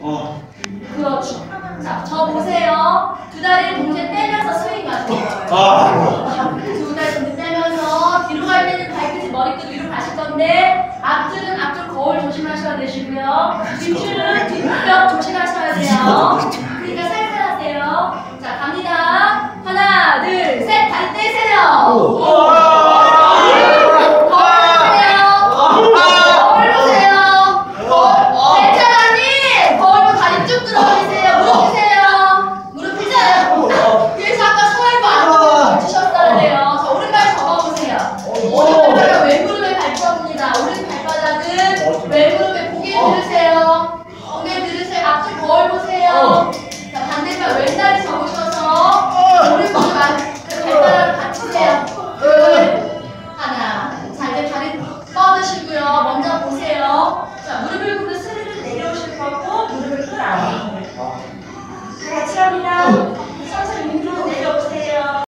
어. 그렇죠. 자, 저 보세요. 두 다리를 동시에 떼면서 스윙 하시는 거예요. 아. 두 다리 동시에 떼면서 뒤로 갈 때는 발끝이 머리끝 위로 가실 건데 앞줄은 앞줄 거울 조심하셔야 되시고요. 뒷줄은 뒷벽 조심하셔야 돼요. 그러니까 살살 하세요. 자, 갑니다. 하나, 둘, 셋. 다리 떼세요. 와. 뻗으시고요. 먼저 보세요.